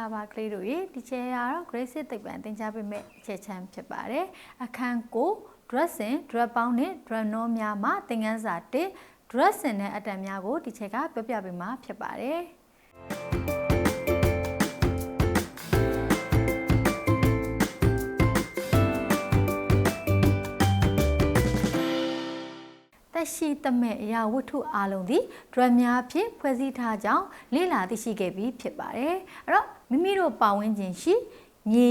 လာပါကလေးတို့ရေဒီချေကတော့ grade 6သိပ္ပံသင်ကြားပေးမယ့်အချက်ချမ်းဖြစ်ပါတယ်အခန်းကို dressing dress ပေါင်းနဲ့ dress နောများမှာသင်ခန်းစာ1 dressing နဲ့အတန်များကိုဒီချက်ကပြောပြပေးမှာဖြစ်ပါတယ်သက်ရှိသမဲ့အရာဝတ္ထုအလုံးသည် drug များဖြင့်ဖွဲ့စည်းထားကြောင်းလေ့လာသိရှိခဲ့ပြီးဖြစ်ပါတယ်။အဲ့တော့ မိမိတို့ပါဝင်ခြင်းရှိမြေ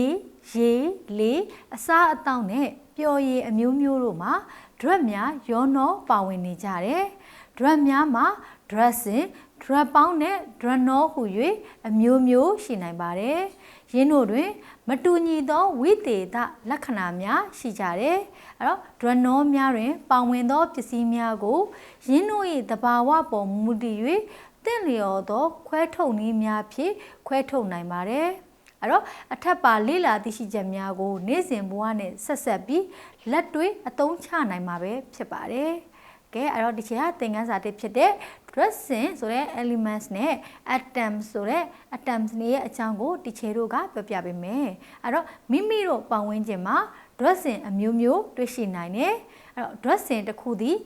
ရေလေအစားအသောက်နဲ့ပျော်ရည်အမျိုးမျိုးတို့မှာ drug များရောနှောပါဝင်နေကြတယ်။ drug များမှာ dressing drug ပေါင်းနဲ့ drug နောဟူ၍အမျိုးမျိုးရှိနိုင်ပါတယ်။ရင်းတို့တွင် မတူညီသောဝိသေသလက္ခဏာများရှိကြတယ်။အဲ့တော့ drug နောများတွင်ပါဝင်သောပစ္စည်းများကိုရင်းတို့၏တဘာဝပေါ်မူတည်၍ တင့်လျော်သော ခွဲထုတ်နည်းများဖြင့်ခွဲထုတ်နိုင်ပါတယ်။အဲ့တော့အထက်ပါလေ့လာသိရှိချက်များကို နေ့စဉ်ဘဝနဲ့ဆက်ဆက်ပြီးလက်တွေ့အသုံးချနိုင်မှာပဲဖြစ်ပါတယ်။ကဲအဲ့တော့ဒီချက်ကသင်ခန်းစာတစ်ဖြစ်တဲ့ dressing ဆိုတဲ့ elements နဲ့ atoms ဆိုတဲ့ atoms တွေရဲ့အကြောင်းကိုဒီချေတို့ကပြောပြပေးမယ်အဲ့တော့မိမိတို့ပတ်ဝန်းကျင်မှာ dressing အမျိုးမျိုးတွေ့ရှိနိုင်တယ်အဲ့တော့ dressing တစ်ခုသည်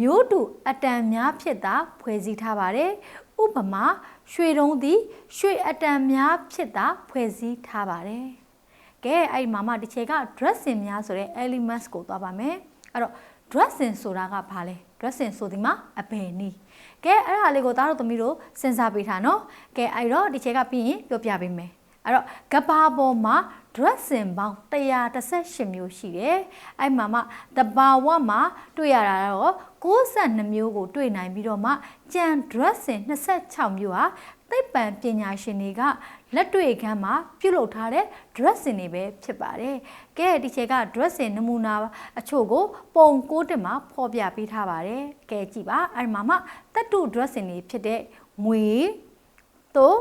မျိုးတူအတန်များဖြစ်တာဖွဲ့စည်းထားပါတယ် ဥပမာရွှေတုံးသည်ရွှေအတန်များဖြစ်တာဖွဲ့စည်းထားပါတယ်ကဲအဲ့ဒီမှာမှဒီချက်က dressing များဆိုတဲ့ elements ကိုသွားပါမယ်အဲ့တော့ dressing ဆိုတာကဘာလဲ dressing ဆိုဒီမှာအဘယ်နည်းကဲအဲ့ဒါလေးကိုသားတို့သမီးတို့စဉ်းစားပေးထားနော်ကဲအဲ့တော့ဒီချက်ကပြီးရင်ပြောပြပေးမယ်အဲ့တော့ကဘာပေါ်မှာ dressing ပေါင်း118မျိုးရှိတယ်အဲ့မှာမှတဘာဝမှာတွေ့ရတာတော့62မျိုးကိုတွေ့နိုင်ပြီးတော့မှကြံ dressing 26မျိုးဟာသိပ္ပံပညာရှင်တွေကလက်တွေ့ခန်းမှာပြုလုပ်ထားတဲ့ dressing တွေပဲဖြစ်ပါတယ်။ကဲဒီချက်က dressing နမူနာအချို့ကို ပုံကိုးတင်မှာဖော်ပြပေးထားပါတယ်။ကဲကြည့်ပါအဲ့ဒီမှာမှတတ္တု dressing တွေဖြစ်တဲ့ငွေသို့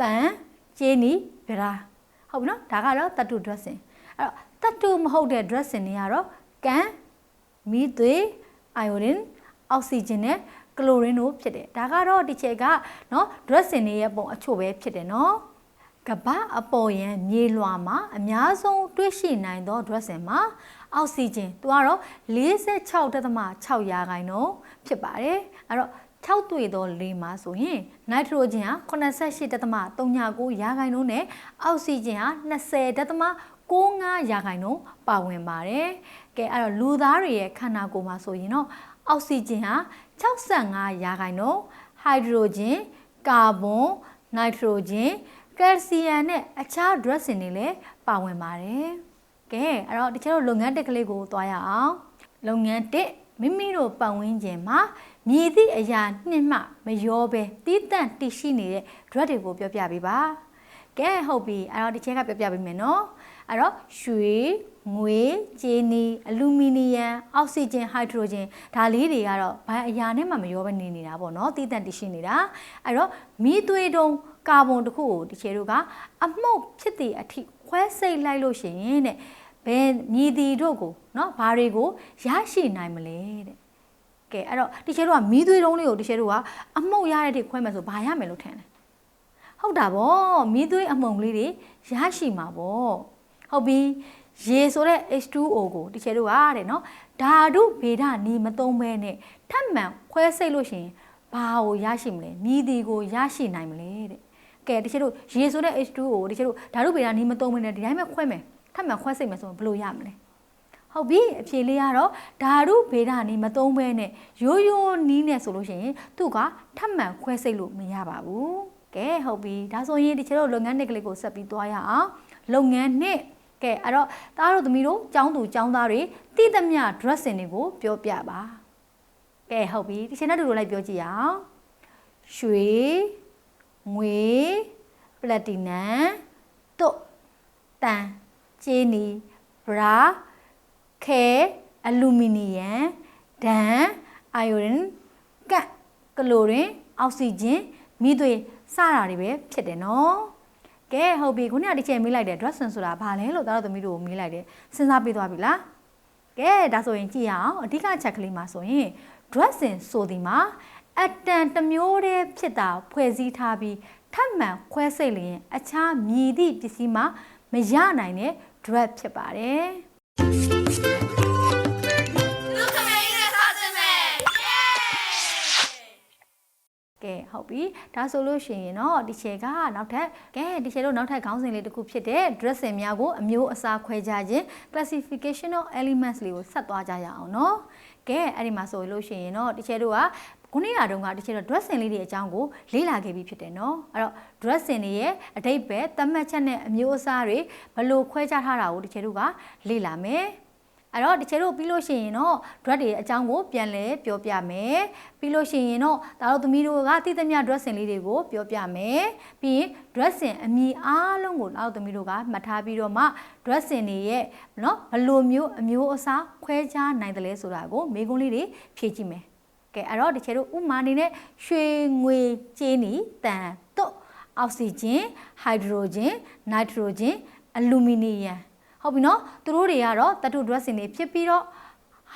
တန်ကျင်းနီဗရာ ဟုတ်ပြီနော်ဒါကတော့တတ္တု dressing အဲ့တော့တတ္တုမဟုတ်တဲ့ dressing တွေကတော့ကန်မီသွေး iodine အောက်ဆီဂျင်နဲ့ကလိုရင်းတို့ဖြစ်တယ်ဒါကတော့ဒီချက်ကနော် dressing တွေရဲ့ပုံအချို့ပဲဖြစ်တယ်နော်ကဘာအပေါ်ရန်မြေလွှာမှာအများဆုံးတွေ့ရှိနိုင်သော dressing မှာအောက်ဆီဂျင်သူကတော့46.6ရာခိုင်နှုန်းဖြစ်ပါတယ်အဲ့တော့ 6တွေ့သောလေမှာဆိုရင်နိုက်ထရိုဂျင်က88.39ရာခိုင်နှုန်းနဲ့အောက်ဆီဂျင်က20.65ရာခိုင်နှုန်းပါဝင်ပါတယ်။ကဲအဲ့တော့လူသားတွေရဲ့ခန္ဓာကိုယ်မှာဆိုရင်တော့အောက်ဆီဂျင်ဟာ65ရာခိုင်နှုန်းဟိုက်ဒရိုဂျင်ကာဗွန်နိုက်ထရိုဂျင်ကယ်လ်ဆီယမ်နဲ့အခြား dressing တွေလည်းပါဝင်ပါတယ်။ကဲအဲ့တော့တချို့လုပ်ငန်းတက်ကလေးကိုသွားရအောင်။လုပ်ငန်းတစ် မိမိတို့ပတ်ဝန်းကျင်မှာမြည်သည့်အရာနှစ်မှမရောပဲတီးတန့်တည်ရှိနေတဲ့ drug တွေကိုပြောပြပေးပါ။ကဲဟုတ်ပြီအဲ့တော့ဒီချက်ကပြောပြပေးမယ်နော်။အဲ့တော့ရွှေငွေကြေးနီအလူမီနီယမ်အောက်ဆီဂျင်ဟိုက်ဒရိုဂျင်ဒါလေးတွေကတော့ဘာအရာနဲ့မှမရောဘဲနေနေတာပေါ့နော်တီးတန့်တည်ရှိနေတာအဲ့တော့မီးသွေးတုံးကာဗွန်တစ်ခုကိုဒီချေတို့ကအမှုတ်ဖြစ်တဲ့အထိခွဲစိတ်လိုက်လို့ရှိရင်တဲ့ ဘယ်မြည်တီတို့ကိုเนาะဘာတွေကိုရရှိနိုင်မလဲတဲ့ကဲအဲ့တော့ဒီချေတို့ကမီးသွေးတုံးလေးကိုဒီချေတို့ကအမှုတ်ရတဲ့ထိခွဲမယ်ဆိုဘာရမယ်လို့ထင်တယ်ဟုတ်တာဗောမီးသွေးအမှုန်လေးတွေရရှိမှာဗောဟုတ်ပြီရေဆိုတဲ့ H2O ကိုဒီချေတို့ကတဲ့နော်ဓာတုဗေဒနီမသုံးဘဲနဲ့ထပ်မံခွဲစိတ်လို့ရှိရင်ဘာကိုရရှိမလဲမြည်ဒီကိုရရှိနိုင်မလဲတဲ့ကဲဒီချေတို့ရေဆိုတဲ့ H2O ကိုဒီချေတို့ဓာတုဗေဒနီမသုံးဘဲနဲ့ဒီတိုင်းပဲခွဲမယ် ထပ်မံခွဲစိတ်မယ်ဆိုရင်ဘယ်လိုရမလဲဟုတ်ပြီအဖြေလေးကတော့ဓာတုဗေဒနီမသုံးဘဲနဲ့ရိုးရိုးနီးနဲ့ဆိုလို့ရှိရင်သူကထပ်မံခွဲစိတ်လို့မရပါဘူးကဲဟုတ်ပြီဒါဆိုရင်ဒီချေတို့လုပ်ငန်းနှစ်ကလေးကိုဆက်ပြီးသွားရအောင်လုပ်ငန်းနှစ်ကဲအဲ့တော့သားတို့သမီးတို့ចောင်းသူចောင်းသားတွေတိသမျှ dressing တွေကိုပြောပြပါကဲဟုတ်ပြီဒီချိန်နဲ့တူတူလိုက်ပြောကြည့်အောင်ရွှေငွေပလက်တီနမ်တုတ်တန် ကျေးနီဗရာခဲအလူမီနီယမ်ဓာန်အိုင်ယိုဒင်ကတ်ကလိုရင်အောက်ဆီဂျင်မိသွေးစတာတွေပဲဖြစ်တယ်နော်ကဲဟုတ်ပြီခုနကဒီချိန်မေးလိုက်တယ် dressing ဆိုတာဘာလဲလို့သားတို့သမီးတို့ကိုမေးလိုက်တယ်စဉ်းစားပြီးသွားပြီလားကဲဒါဆိုရင်ကြည့်ရအောင်အဓိကချက်ကလေးမှာဆိုရင် dressing ဆိုဒီမှာအတန်တစ်မျိုးတည်းဖြစ်တာဖွဲ့စည်းထားပြီးထပ်မံခွဲစိတ်လျင်အခြားမြည်သည့်ပစ္စည်းမှမရနိုင်တဲ့ drug ဖြစ်ပါတယ် လူခမင်းနဲ့စားစမယ် ကဲဟုတ်ပြီဒါဆိုလို့ရှိရင်တော့ဒီချေကနောက်ထပ်ကဲဒီချေတို့နောက်ထပ်ခေါင်းစဉ်လေးတစ်ခုဖြစ်တဲ့ dressing များကိုအမျိုးအစားခွဲခြားခြင်း classification of elements လေးကိုဆက်သွားကြရအောင်เนาะကဲအဲ့ဒီမှာဆိုလို့ရှိရင်တော့ဒီချေတို့က ခုနေ့ကတုန်းကတချို့တော့ dress စင်လေးတွေအကြောင်းကိုလေ့လာခဲ့ပြီးဖြစ်တယ်နော်အဲ့တော့ dress စင်တွေရဲ့အတိတ်ပဲသတ်မှတ်ချက်နဲ့အမျိုးအစားတွေဘလို့ခွဲခြားထားတာကိုတချို့တို့ကလေ့လာမယ်အဲ့တော့တချို့တို့ပြီးလို့ရှိရင်တော့ dress တွေအကြောင်းကိုပြန်လဲပြောပြမယ်ပြီးလို့ရှိရင်တော့ဒါတို့သမီးတို့ကသိသမျှ dress စင်လေးတွေကိုပြောပြမယ်ပြီးရင် dress စင်အမည်အားလုံးကိုဒါတို့သမီးတို့ကမှတ်ထားပြီးတော့မှ dress စင်တွေရဲ့နော်ဘလိုမျိုးအမျိုးအစားခွဲခြားနိုင်တယ်လဲဆိုတာကိုမေးခွန်းလေးတွေဖြေကြည့်မယ် ကဲအဲ့တော့တချို့တို့ဥမာအနေနဲ့ရွှေငွေကြေးနီတန်တို့အောက်ဆီဂျင်ဟိုက်ဒရိုဂျင်နိုက်ထရိုဂျင်အလူမီနီယမ်ဟုတ်ပြီနော်သူတို့တွေကတော့တတု dressing တွေဖြစ်ပြီးတော့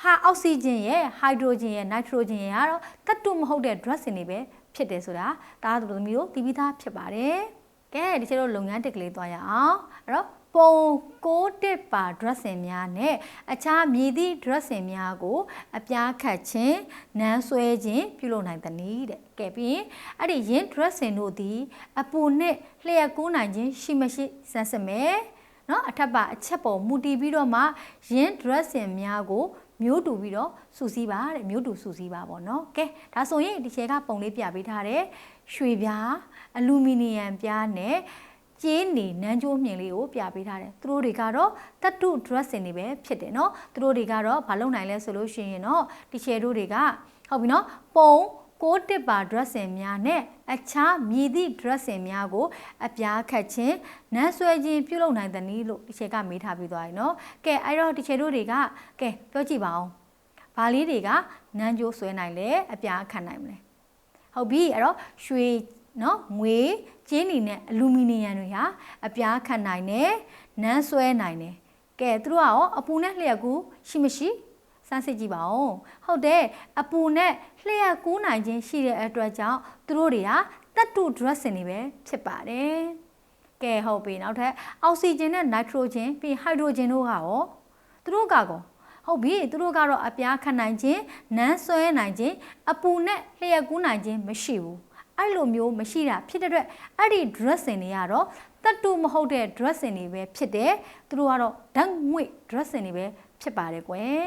ဟာအောက်ဆီဂျင်ရဲ့ဟိုက်ဒရိုဂျင်ရဲ့နိုက်ထရိုဂျင်ရဲ့ကတော့တတုမဟုတ်တဲ့ dressing တွေပဲဖြစ်တယ်ဆိုတာဒါကတို့သမီးတို့သိပြီးသားဖြစ်ပါတယ်ကဲဒီချက်တို့လုပ်ငန်းတက်ကလေးသွားရအောင်အဲ့တော့ ပုံကိုတစ်ပါ dressing များနဲ့အခြားမြည်သည့် dressing များကို အပြားခတ်ခြင်းနမ်းဆွဲခြင်းပြုလုပ်နိုင်သည်နည်းတဲ့ကဲပြီးရင်အဲ့ဒီယင်း dressing တို့သည်အပူနှင့်လျှက်ကူးနိုင်ခြင်းရှိမရှိစမ်းစစ်မယ်နော်အထက်ပါအချက်ပေါ်မူတည်ပြီးတော့မှယင်း dressing များကိုမျိုးတူပြီးတော့စူစီးပါတဲ့မျိုးတူစူစီးပါပေါ့နော်ကဲဒါဆိုရင်ဒီချေကပုံလေးပြပေးထားတယ်ရွှေပြားအလူမီနီယံပြားနဲ့ ကျင်းနေနန်းကျိုးမြင်လေးကိုပြပေးထားတယ်သူတို့တွေကတော့တတု dressing တွေပဲဖြစ်တယ်เนาะသူတို့တွေကတော့မလုပ်နိုင်လဲဆိုလို့ရှိရင်เนาะဒီချေတို့တွေကဟုတ်ပြီเนาะပုံကိုတစ်ပါ dressing များနဲ့အခြားမြည်သည့် dressing များကို အပြားခတ်ခြင်းနန်းဆွဲခြင်းပြုလုပ်နိုင်သည်နည်းလို့ဒီချေကမေးထားပြီးသွားပြီเนาะကဲအဲ့တော့ဒီချေတို့တွေကကဲပြောကြည့်ပါအောင်ဘာလေးတွေကနန်းကျိုးဆွဲနိုင်လဲအပြားခတ်နိုင်မလဲဟုတ်ပြီအဲ့တော့ရွှေ နော်ငွေကျင်းနေနဲ့အလူမီနီယံတွေဟာအပြားခတ်နိုင်တယ်နန်းဆွဲနိုင်တယ်ကဲသူတို့ကရောအပူနဲ့လျှက်ကူးရှိမရှိစမ်းစစ်ကြည့်ပါဦးဟုတ်တယ်အပူနဲ့လျှက်ကူးနိုင်ခြင်းရှိတဲ့အတွက်ကြောင့်သူတို့တွေကတတ်တူ dressing တွေပဲဖြစ်ပါတယ်ကဲဟုတ်ပြီနောက်ထပ်အောက်ဆီဂျင်နဲ့နိုက်ထရိုဂျင်ပြီးဟိုက်ဒရိုဂျင်တို့ကရောသူတို့ကကောဟုတ်ပြီသူတို့ကတော့အပြားခတ်နိုင်ခြင်းနန်းဆွဲနိုင်ခြင်းအပူနဲ့လျှက်ကူးနိုင်ခြင်းမရှိဘူး အဲ့လိုမျိုးမရှိတာဖြစ်တဲ့အတွက်အဲ့ဒီ dressing တွေကတော့တတ်တူမဟုတ်တဲ့ dressing တွေပဲဖြစ်တယ်သူတို့ကတော့ဓာတ်ငွေ dressing တွေပဲဖြစ်ပါတယ်ကွယ်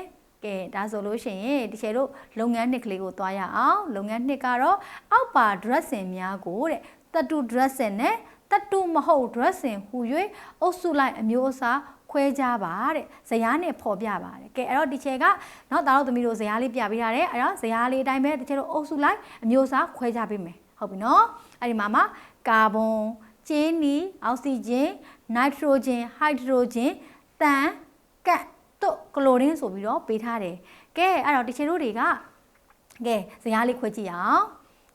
ကဲဒါဆိုလို့ရှိရင်ဒီချေတို့လုပ်ငန်းနှစ်ကလေးကိုသွားရအောင်လုပ်ငန်းနှစ်ကတော့အောက်ပါ dressing များကိုတဲ့တတ်တူ dressing နဲ့တတ်တူမဟုတ် dressing ဟူ၍အုပ်စုလိုက်အမျိုးအစားခွဲကြပါတဲ့ဇရားနဲ့ဖော်ပြပါတယ်ကဲအဲ့တော့ဒီချေကနောက်သားတို့သမီးတို့ဇရားလေးပြပေးထားတယ်အဲ့တော့ဇရားလေးအတိုင်းပဲဒီချေတို့အုပ်စုလိုက်အမျိုးအစားခွဲကြပေးမယ် ဟုတ်ပြီနော်အဲ့ဒီမှာမှာကာဗွန်ကျင်းနီအောက်ဆီဂျင်နိုက်ထရိုဂျင်ဟိုက်ဒရိုဂျင်တန်ကတ်တို့ကလိုရင်းဆိုပြီးတော့ပေးထားတယ်ကဲအဲ့တော့တချေတို့တွေကကဲဇာတ်လေးခွဲကြည့်အောင်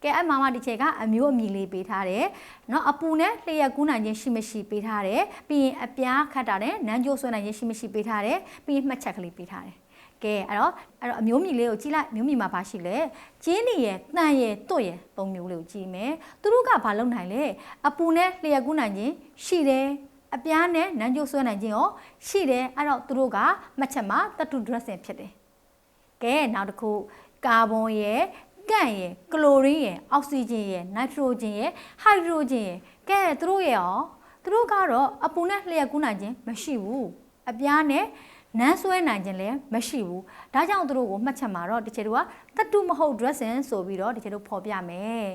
ကဲအဲ့မှာမှဒီချေကအမျိုးအမည်လေးပေးထားတယ်။နော်အပူနဲ့လျှက်ကူးနိုင်ခြင်းရှိမရှိပေးထားတယ်။ပြီးရင်အပြားခတ်တာနဲ့နန်းကျိုးဆွဲနိုင်ခြင်းရှိမရှိပေးထားတယ်။ပြီးရင်မှတ်ချက်ကလေးပေးထားတယ် ကဲအဲ့တော့အဲ့တော့အမျိုးမြည်လေးကိုကြည့်လိုက်မျိုးမြည်မှာပါရှိလဲကျင်းနေရဲ့တန်ရဲ့တွတ်ရဲ့ပုံမျိုးလေးကိုကြည့်မယ်သူတို့ကဘာလုပ်နိုင်လဲအပူနဲ့လျှက်ကူးနိုင်ခြင်းရှိတယ်အပြားနဲ့နန်းကျိုးဆွဲနိုင်ခြင်းရောရှိတယ်အဲ့တော့သူတို့ကမှတ်ချက်မှာတတု dressing ဖြစ်တယ်ကဲနောက်တစ်ခုကာဗွန်ရဲ့ကန့်ရယ်ကလိုရင်းရယ်အောက်ဆီဂျင်ရယ်နိုက်ထရိုဂျင်ရယ်ဟိုက်ဒရိုဂျင်ရယ်ကဲသူတို့ရဲ့ရောသူတို့ကတော့အပူနဲ့လျှက်ကူးနိုင်ခြင်းမရှိဘူးအပြားနဲ့ နန်းဆွဲနိုင်ခြင်းလည်းမရှိဘူးဒါကြောင့်သူတို့ကိုမှတ်ချက်မှာတော့တချေတို့ကတတုမဟုတ် dressing ဆိုပြီးတော့တချေတို့ဖော်ပြမယ်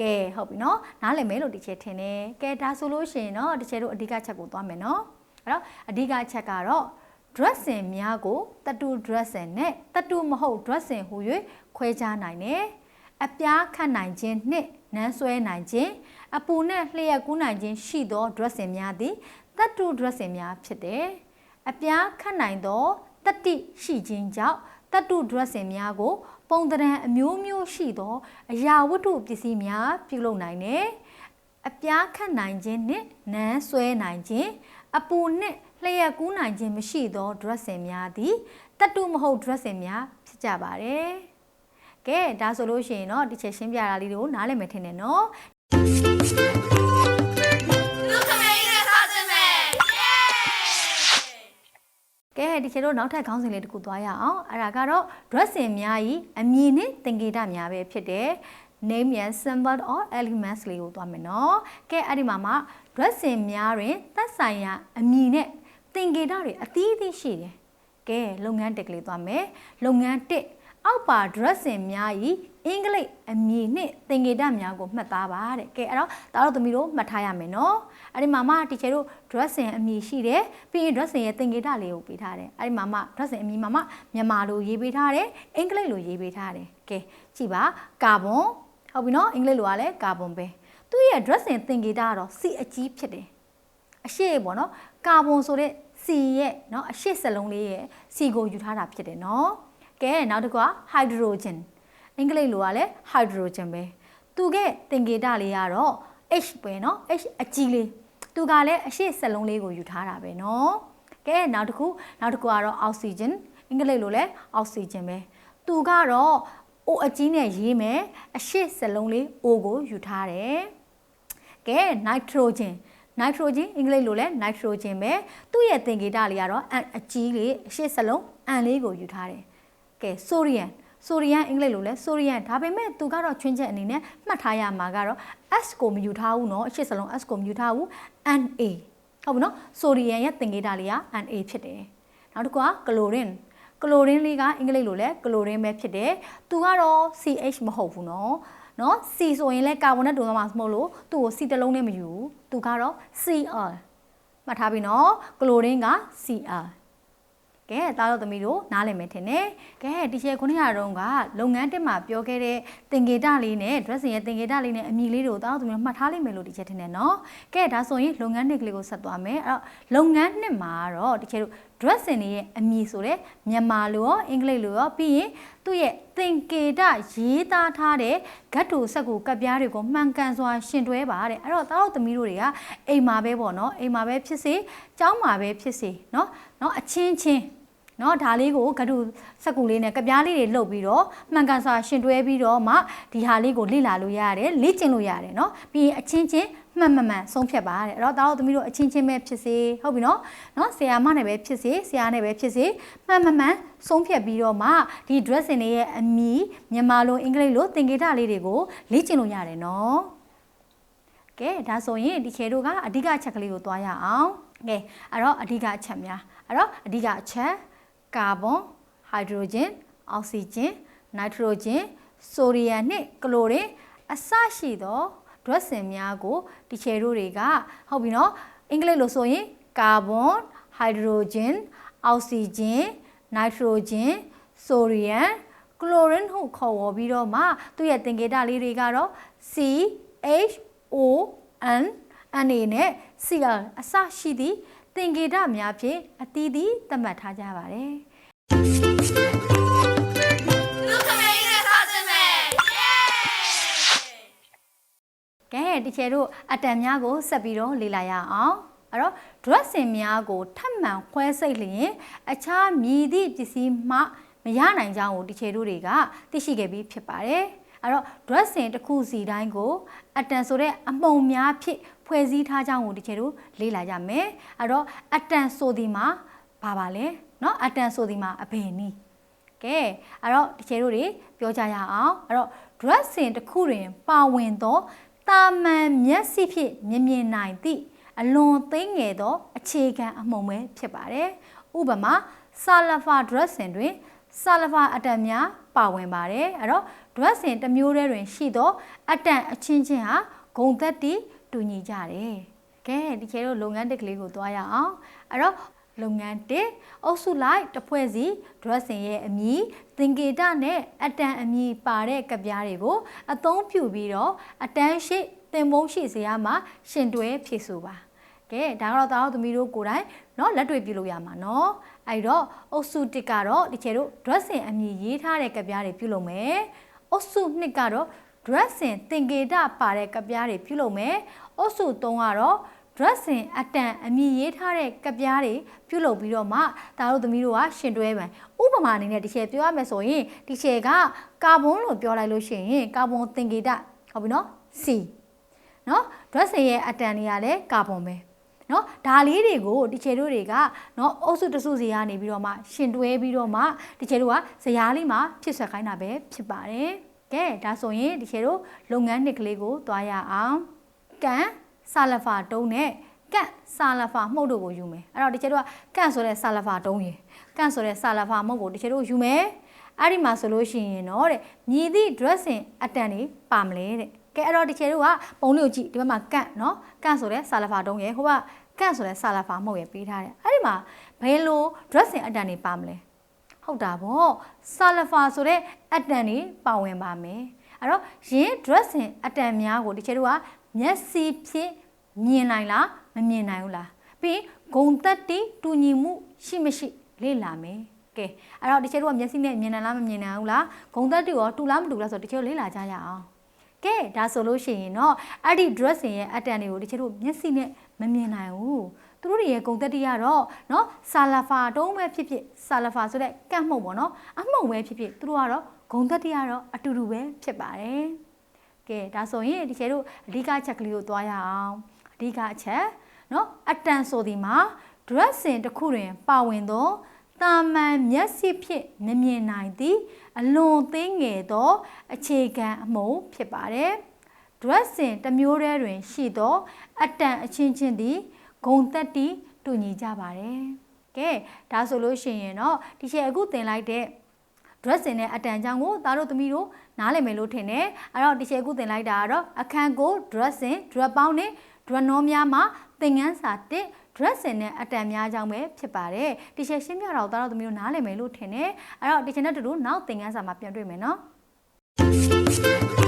ကဲဟုတ်ပြီနော်နားလည်မယ်လို့တချေထင်တယ်ကဲဒါဆိုလို့ရှိရင်တော့တချေတို့အဓိကချက်ကိုသွားမယ်နော်အဲ့တော့အဓိကချက်ကတော့ dressing များကိုတတူ dressing နဲ့တတူမဟုတ် dressing ဟူ၍ခွဲခြားနိုင်တယ်။အပြားခတ်နိုင်ခြင်းနှင့်နန်းဆွဲနိုင်ခြင်းအပူနဲ့လျှက်ကူးနိုင်ခြင်းရှိသော dressing များသည်တတူ dressing များဖြစ်တယ်။ အပြားခတ်နိုင်သောတတိရှိခြင်းကြောင့်တတူ dressing များကို ပုံသဏ္ဍာန်အမျိုးမျိုးရှိသောအရာဝတ္ထုပစ္စည်းများပြုလုပ်နိုင်တယ်။အပြားခတ်နိုင်ခြင်းနှင့်နန်းဆွဲနိုင်ခြင်းအပူနှင့်လျှက်ကူးနိုင်ခြင်းမရှိသော dressing များသည်တတုမဟုတ် dressing များဖြစ်ကြပါတယ်။ကဲဒါဆိုလို့ရှိရင်တော့ဒီချက်ရှင်းပြတာလေးတွေကိုနားလည်မယ်ထင်တယ်နော်။ ဒီချေတို့နောက်ထပ်ခေါင်းစဉ်လေးတစ်ခုသွားရအောင်အဲ့ဒါကတော့ dressing များဤအမည်နဲ့သင်္ကေတများပဲဖြစ်တယ် name and symbol or elements လေးကိုသွားမယ်နော်ကဲအဲ့ဒီမှာမှာ dressing များတွင်သက်ဆိုင်ရာအမည်နဲ့သင်္ကေတတွေအသီးသီးရှိတယ်ကဲလုပ်ငန်းတက်ကလေးသွားမယ်လုပ်ငန်းတစ်အောက်ပါ dressing များဤအင်္ဂလိပ်အမည်နဲ့သင်္ကေတများကိုမှတ်သားပါတဲ့ကဲအဲ့တော့ဒါတော့သမီးတို့မှတ်ထားရမယ်နော် အဲ့ဒီမှာမှတီချာတို့ dressing အမည်ရှိတယ်ပြီးရင် dressing ရဲ့သင်္ကေတလေးကိုပေးထားတယ်အဲ့ဒီမှာမှ dressing အမည်မှာမှမြန်မာလိုရေးပေးထားတယ်အင်္ဂလိပ်လိုရေးပေးထားတယ်ကဲကြည့်ပါကာဘွန်ဟုတ်ပြီနော်အင်္ဂလိပ်လိုကလည်းကာဘွန်ပဲသူ့ရဲ့ dressing သင်္ကေတကတော့စီအကြီးဖြစ်တယ်အရှိပေါ့နော်ကာဘွန်ဆိုတဲ့စီရဲ့เนาะအရှိစလုံးလေးရဲ့စီကိုယူထားတာဖြစ်တယ်เนาะကဲနောက်တစ်ခုက hydrogen အင်္ဂလိပ်လိုကလည်း hydrogen ပဲသူကသင်္ကေတလေးကတော့ H ပဲเนาะ H အကြီးလေး သူကလည်းအရှိစက်လုံးလေးကိုယူထားတာပဲနော်ကဲနောက်တစ်ခုနောက်တစ်ခုကတော့အောက်ဆီဂျင်အင်္ဂလိပ်လိုလဲအောက်ဆီဂျင်ပဲသူကတော့အိုအကြီးနဲ့ရေးမယ်အရှိစက်လုံးလေးအိုကိုယူထားတယ်ကဲနိုက်ထရိုဂျင်နိုက်ထရိုဂျင်အင်္ဂလိပ်လိုလဲနိုက်ထရိုဂျင်ပဲသူ့ရဲ့သင်္ကေတလေးကတော့အန်အကြီးလေးအရှိစက်လုံးအန်လေးကိုယူထားတယ်ကဲဆိုဒီယမ် sodium sodium အင်္ဂလိပ်လိုလဲ sodium ဒါပေမဲ့သူကတော့ချွင်းချက်အနေနဲ့မှတ်ထားရမှာကတော့ s ကိုမယူထားဘူးเนาะအရှိစလုံး s ကိုမယူထားဘူး na ဟုတ်ပြီเนาะ sodium ရဲ့သင်္ကေတလေးက na ဖြစ်တယ်နောက်တစ်ခုက chlorine ကလိုရင်းလေးကအင်္ဂလိပ်လိုလဲကလိုရင်းပဲဖြစ်တယ်။သူကတော့ CH မဟုတ်ဘူးနော်။နော် C ဆိုရင်လဲကာဗွန်နဲ့ဒုံသမမဟုတ်လို့သူ့ကို C တစ်လုံးနဲ့မယူဘူး။သူကတော့ Cl မှတ်ထားပြီနော်။ကလိုရင်းက Cl ကဲသားတော်သမီးတို့နားလည်မယ်ထင်တယ်။ကဲဒီချက်ခုနရတော့ကလုပ်ငန်းတက်မှာပြောခဲ့တဲ့သင်္ကေတလေးနဲ့ dressing ရဲ့သင်္ကေတလေးနဲ့အမည်လေးတွေကိုသားတော်သမီးတို့မှတ်ထားလိမ့်မယ်လို့ဒီချက်ထင်တယ်နော်။ကဲဒါဆိုရင်လုပ်ငန်းနှစ်ကလေးကိုဆက်သွားမယ်။အဲ့တော့လုပ်ငန်းနှစ်မှာတော့ဒီချက်တို့ dressing ရဲ့အမည်ဆိုတဲ့မြန်မာလိုရောအင်္ဂလိပ်လိုရောပြီးရင်သူ့ရဲ့သင်္ကေတရေးသားထားတဲ့ဂတ်တူဆက်ကူကပ်ပြားတွေကိုမှန်ကန်စွာရှင်တွဲပါတဲ့အဲ့တော့သားတော်သမီးတို့တွေကအိမ်မှာပဲပေါ့နော်အိမ်မှာပဲဖြစ်စေကျောင်းမှာပဲဖြစ်စေနော်နော်အချင်းချင်း နော်ဒါလေးကိုဂတုစက်ကူလေးနဲ့ကြပြားလေးတွေလှုပ်ပြီးတော့မှန်ကန်စွာရှင်တွဲပြီးတော့မှဒီဟာလေးကိုလေ့လာလို့ရတယ်လေ့ကျင့်လို့ရတယ်နော်ပြီးရင်အချင်းချင်းမှန်မှန်မှန်ဆုံးဖြတ်ပါတဲ့အဲ့တော့ဒါတော့သမီးတို့အချင်းချင်းပဲဖြစ်စေဟုတ်ပြီနော်နော်ဆရာမနဲ့ပဲဖြစ်စေဆရာနဲ့ပဲဖြစ်စေမှန်မှန်မှန်ဆုံးဖြတ်ပြီးတော့မှဒီ dressing တွေရဲ့အမီမြန်မာလိုအင်္ဂလိပ်လိုသင်္ကေတလေးတွေကိုလေ့ကျင့်လို့ရတယ်နော်ကဲဒါဆိုရင်ဒီခေတို့ကအဓိကအချက်ကလေးကိုသွားရအောင်ကဲအဲ့တော့အဓိကအချက်များအဲ့တော့အဓိကအချက် ကာဗွန်ဟိုက်ဒရိုဂျင်အောက်ဆီဂျင်နိုက်ထရိုဂျင်ဆိုဒီယမ်နှင့်ကလိုရင်အစရှိသော dressing များကိုဒီချေတို့တွေကဟုတ်ပြီနော်အင်္ဂလိပ်လိုဆိုရင်ကာဗွန်ဟိုက်ဒရိုဂျင်အောက်ဆီဂျင်နိုက်ထရိုဂျင်ဆိုဒီယမ်ကလိုရင်းဟုခေါ်ဝေါ်ပြီးတော့မှသူ့ရဲ့သင်္ကေတလေးတွေကတော့ C H O N အနေနဲ့ Cl အစရှိသည့် သင်္ကေတများဖြင့်အသီးသီးသတ်မှတ်ထားကြပါတယ်လူခမိန်နဲ့စားခြင်းမယ်ယေးကဲဒီချေတို့အတန်များကိုဆက်ပြီးတော့လေ့လာရအောင်အဲ့တော့ dressing များကိုထပ်မံခွဲစိတ်လျင်အခြားမြည်သည့်ပစ္စည်းမှမရနိုင်ကြောင်းကိုဒီချေတို့တွေကသိရှိခဲ့ပြီးဖြစ်ပါတယ် အဲ့တော့ dressing တစ်ခုစီတိုင်းကိုအတန်ဆိုတဲ့အမှုံများဖြင့်ဖွဲ့စည်းထားကြောင်းကိုဒီချေတို့လေ့လာကြမယ်အဲ့တော့အတန်ဆိုဒီမှာဘာပါလဲเนาะအတန်ဆိုဒီမှာအဘယ်နည်းကဲအဲ့တော့ဒီချေတို့တွေပြောကြရအောင်အဲ့တော့ dressing တစ်ခုတွင်ပါဝင်သောတာမန်မျက်စိဖြင့်မြင်မြင်နိုင်သည့်အလွန်သိငယ်သော အခြေခံအမှုံပဲဖြစ်ပါတယ်။ဥပမာဆာလဖာ dressing တွင်ဆာလဖာအတန်များပါဝင်ပါတယ်။အဲ့တော့ dressing တစ်မျိုးတည်းတွင်ရှိသောအတန်အချင်းချင်းဟာဂုံသက်တီတူညီကြတယ်။ကဲဒီကျတော့လုပ်ငန်းတက်ကလေးကိုသွားရအောင်။အဲ့တော့လုပ်ငန်းတစ်အုပ်စုလိုက်တစ်ဖွဲ့စီ dressing ရဲ့အမည်သင်္ကေတနဲ့အတန်အမည်ပါတဲ့ကပြားတွေကိုအသုံးပြုပြီးတော့အတန်းရှိသင်ပုံးရှိစရာမှာရှင်တွဲဖြည့်ဆိုပါကဲဒါကတော့သားတို့သမီးတို့ကိုယ်တိုင်เนาะလက်တွေ့ပြုလို့ရမှာเนาะအဲ့တော့အုပ်စုတစ်ကတော့ဒီချေတို့ dressing အမည်ရေးထားတဲ့ကပြားတွေပြုလုပ်မယ် အုပ်စုနှစ်ကတော့ dressing သင်္ကေတပါတဲ့ကပြားတွေပြုလုပ်မယ်အုပ်စုသုံးကတော့ dressing အတန်အမည်ရေးထားတဲ့ကပြားတွေပြုလုပ်ပြီးတော့မှဒါတို့သမီးတို့ကရှင်တွဲမယ်ဥပမာအနေနဲ့ဒီချေပြောရမယ်ဆိုရင်ဒီချေကကာဗွန်လို့ပြောလိုက်လို့ရှိရင်ကာဗွန်သင်္ကေတဟုတ်ပြီနော် C နော် dressing ရဲ့အတန်တွေကလည်းကာဗွန်ပဲ เนาะဒါလေးတွေကိုတီချေတို့တွေကเนาะအုပ်စုတစုစီကနေပြီးတော့မှရှင်တွဲပြီးတော့မှတီချေတို့ကဇရာလေးမှာဖြစ်ဆွဲခိုင်းတာပဲဖြစ်ပါတယ်ကဲဒါဆိုရင်တီချေတို့လုပ်ငန်းနှစ်ကလေးကိုတွားရအောင်ကန်ဆာလဖာတုံးနဲ့ကန့်ဆာလဖာမှုတ်တို့ကိုယူမယ်အဲ့တော့တီချေတို့ကကန့်ဆိုတဲ့ဆာလဖာတုံးရယ်ကန့်ဆိုတဲ့ဆာလဖာမှုတ်ကိုတီချေတို့ယူမယ်အဲ့ဒီမှာဆိုလို့ရှိရင်တော့တဲ့မြည်သည့် dressing အတန်တွေပါမလဲတဲ့ ကဲအဲ့တော့တီချေတို့ကပုံလေးကိုကြည့်ဒီဘက်မှာကန့်နော်ကန့်ဆိုတဲ့ဆာလဖာတုံးရယ်ဟိုကကန့်ဆိုတဲ့ဆာလဖာမှုတ်ရယ်ပေးထားတယ်အဲ့ဒီမှာဘယ်လို dressing အတန်တွေပါမလဲဟုတ်တာဗောဆာလဖာဆိုတဲ့အတန်တွေပါဝင်ပါမယ်အဲ့တော့ရင်း dressing အတန်များကိုတီချေတို့ကမျက်စိဖြင့်မြင်နိုင်လားမမြင်နိုင်ဘူးလားပြီးဂုံတက်တီတူညီမှုရှိမရှိလေ့လာမယ်ကဲအဲ့တော့တီချေတို့ကမျက်စိနဲ့မြင်နိုင်လားမမြင်နိုင်ဘူးလားဂုံတက်တီရောတူလားမတူလားဆိုတော့တီချေတို့လေ့လာကြရအောင် ကဲဒါဆိုလို့ရှိရင်တော့အဲ့ဒီ dressing ရဲ့အတန်တွေကိုတချို့မျက်စိနဲ့မမြင်နိုင်ဘူးသူတို့တွေရဲ့ဂုံတက်တီကတော့เนาะဆာလာဖာတုံးပဲဖြစ်ဖြစ်ဆာလာဖာဆိုတဲ့ကန့်မှုတ်ပေါ့နော်အမှုတ်ပဲဖြစ်ဖြစ်သူတို့ကတော့ဂုံတက်တီကတော့အတူတူပဲဖြစ်ပါတယ်ကဲဒါဆိုရင်ဒီချေတို့အဓိကချက်ကလေးကိုသွားရအောင်အဓိကအချက်เนาะအတန်ဆိုဒီမှာ dressing တစ်ခုတွင်ပါဝင်သော တာမန်မျက်စိဖြင့်မမြင်နိုင်သည့်အလွန်သေးငယ်သော အခြေခံအမုံဖြစ်ပါတယ်။ဒရက်စင်တစ်မျိုးတည်းတွင် ရှိသော အတန်အချင်းချင်းသည်ဂုံတက်တီတူညီကြပါတယ်။ကဲဒါဆိုလို့ရှိရင်တော့ဒီချက်အခုတင်လိုက်တဲ့ dress င်နဲ့အတန်ကြောင့်ကိုသားတို့သမီးတို့နားလည်မယ်လို့ထင်တယ်အဲ့တော့ဒီချက်အခုတင်လိုက်တာကတော့အခန်းကို dress င် dress ပေါင်းနဲ့ dress နှောများမှာသင်ငန်းစာ1 dress င်နဲ့အတန်များကြောင်းပဲဖြစ်ပါတယ်တီရှယ်ရှင်းပြတော့တော့သမီးတို့နားလည်မယ်လို့ထင်တယ်အဲ့တော့တီရှယ်နဲ့တူတူနောက်သင်ခန်းစာမှာပြန်တွေ့မယ်နော်